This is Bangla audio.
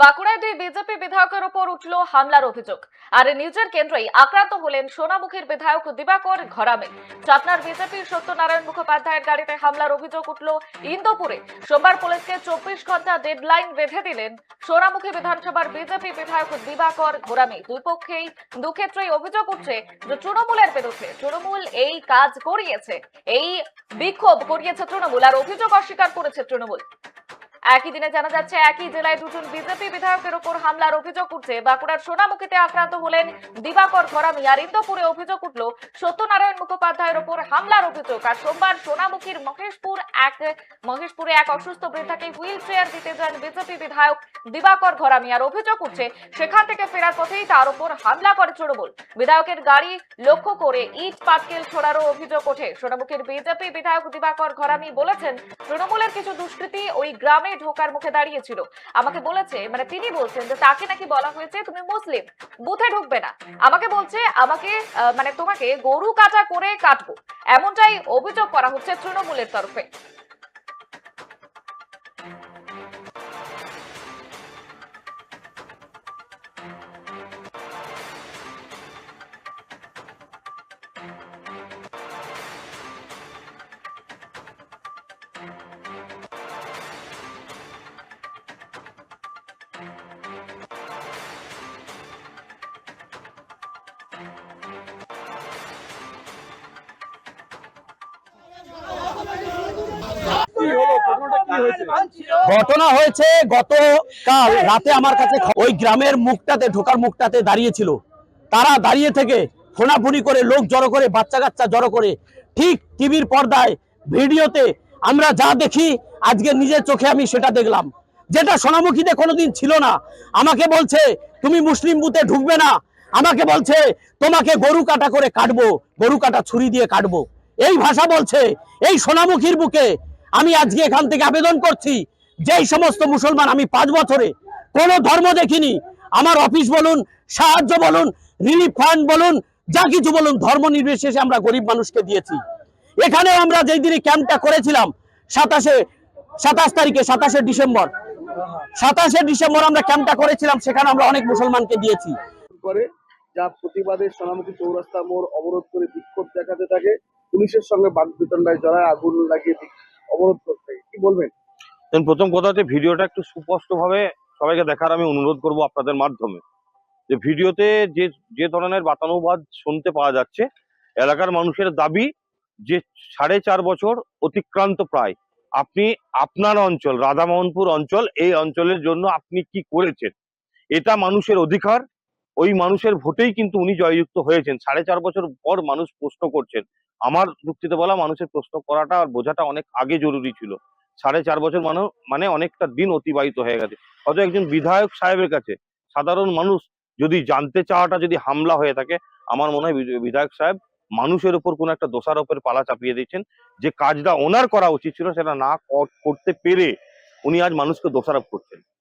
বাঁকুড়ায় দুই বিজেপি বিধায়কের উপর উঠল হামলার অভিযোগ। আর নিজের কেন্দ্রেই আক্রান্ত হলেন সোনামুখীর বিধায়ক দিবাকর ঘরামে। চাপনার বিজেপির সত্যনারায়ণ মুখোপাধ্যায়ের গাড়িতে হামলার অভিযোগ উঠল ইন্দোপুরে। সোমবার পুলিশকে চব্বিশ ঘণ্টা ডেডলাইন বেঁধে দিলেন সোনামুখী বিধানসভার বিজেপি বিধায়ক দিবাকর ঘোরামে। দুই পক্ষেই দুক্ষেত্রেই অভিযোগ উঠছে যে তৃণমূলের বিরুদ্ধে তৃণমূল এই কাজ করিয়েছে, এই বিক্ষোভ করিয়েছে তৃণমূল, আর অভিযোগ অস্বীকার করেছে তৃণমূল। একই দিনে জানা যাচ্ছে একই জেলায় দুজন বিজেপি বিধায়কের উপর হামলার অভিযোগ উঠছে। বাঁকুড়ার সোনামুখীতে আক্রান্ত হলেন দিবাকর ঘরামি, আর ইন্দোপুরে অভিযোগ উঠল, সত্যনারায়ণ মুখোপাধ্যায়ের উপর হামলার অভিযোগ। আর সোমবার সোনামুখীর মহেশপুর এক, মহেশপুরে এক অসুস্থ বৃদ্ধাকে হুইল চেয়ার দিতে যান বিজেপি বিধায়ক দিবাকর ঘরামি। আর অভিযোগ উঠছে, সেখান থেকে ফেরার পথেই তার উপর হামলা করে তৃণমূল। বিধায়কের গাড়ি লক্ষ্য করে ইট, পাটকেল ছোড়ারও অভিযোগ ওঠে। সোনামুখীর বিজেপি বিধায়ক দিবাকর ঘরামি বলেছেন, তৃণমূলের কিছু দুষ্কৃতি ওই গ্রামে ঢোকার মুখে দাঁড়িয়েছিল। আমাকে বলেছে মানে তিনি বলছেন যে তাকে নাকি বলা হয়েছে তুমি মুসলিম, বুথে ঢুকবে না। আমাকে বলছে, আমাকে মানে তোমাকে গরু কাটা করে কাটবো। এমনটাই অভিযোগ করা হচ্ছে তৃণমূলের তরফে। ঘটনা হয়েছে গতকাল রাতে আমার কাছে ওই গ্রামের মুখটাতে ঢোকার মুখটাতে দাঁড়িয়েছিল। তারা দাঁড়িয়ে থেকে ফোনাফুনি করে লোক জড়ো করে বাচ্চা কাচ্চা জড়ো করে ঠিক টিভির পর্দায় ভিডিওতে আমরা যা দেখি আজকে নিজের চোখে আমি সেটা দেখলাম। যেটা সোনামুখীতে কোনোদিন ছিল না। আমাকে বলছে তুমি মুসলিম বুথে ঢুকবে না। আমাকে বলছে তোমাকে গরু কাটা করে কাটবো গরু কাটা ছুরি দিয়ে কাটবো। এই ভাষা বলছে এই সোনামুখীর বুকে আমি আজকে এখান থেকে আবেদন করছি, যেই সমস্ত মুসলমান আমি পাঁচ বছরে কোনো ধর্ম দেখিনি, আমার অফিস বলুন, সাহায্য বলুন রিলিফ ফান্ড বলুন, যা কিছু বলুন, ধর্ম নির্বিশেষে আমরা গরিব মানুষকে দিয়েছি। এখানেও আমরা যেই দিনে ক্যাম্পটা করেছিলাম, সাতাশে, সাতাশ তারিখে, সাতাশে ডিসেম্বর সাতাশে ডিসেম্বর আমরা ক্যাম্পটা করেছিলাম, সেখানে আমরা অনেক মুসলমানকে দিয়েছি। করে যা প্রতিবাদে সোনামুখী চৌরাস্তা মোড় অবরোধ করে বিক্ষোভ দেখাতে থাকে, পুলিশের সঙ্গে বাগবিতণ্ডায় জড়ায় আগুন লাগিয়ে অবরোধ করতে কি বলবেন? প্রথম কথা হচ্ছে ভিডিওটা একটু সুস্পষ্টভাবে সবাইকে দেখার আমি অনুরোধ করব আপনাদের মাধ্যমে। যে ভিডিওতে যে যে ধরনের বাতানুবাদ শুনতে পাওয়া যাচ্ছে, এলাকার মানুষের দাবি যে সাড়ে চার বছর অতিক্রান্ত প্রায়। আপনি আপনার অঞ্চল, রাধামোহনপুর অঞ্চল, এই অঞ্চলের জন্য আপনি কি করেছেন? এটা মানুষের অধিকার। ওই মানুষের ভোটেই কিন্তু উনি জয়যুক্ত হয়েছেন। সাড়ে চার বছর পর মানুষ প্রশ্ন করছেন আমার যুক্তিতে বলা মানুষের প্রশ্ন করাটা আর বোঝাটা অনেক আগে জরুরি ছিল। সাড়ে চার বছর মানুষ মানে অনেকটা দিন অতিবাহিত হয়ে গেছে। হয়তো একজন বিধায়ক সাহেবের কাছে, সাধারণ মানুষ যদি জানতে চাওয়াটা যদি হামলা হয়ে থাকে, আমার মনে হয় বিধায়ক সাহেব মানুষের উপর কোনো একটা দোষারোপের পালা চাপিয়ে দিচ্ছেন যে কাজটা ওনার করা উচিত ছিল সেটা না কর- করতে পেরে উনি আজ মানুষকে দোষারোপ করছেন।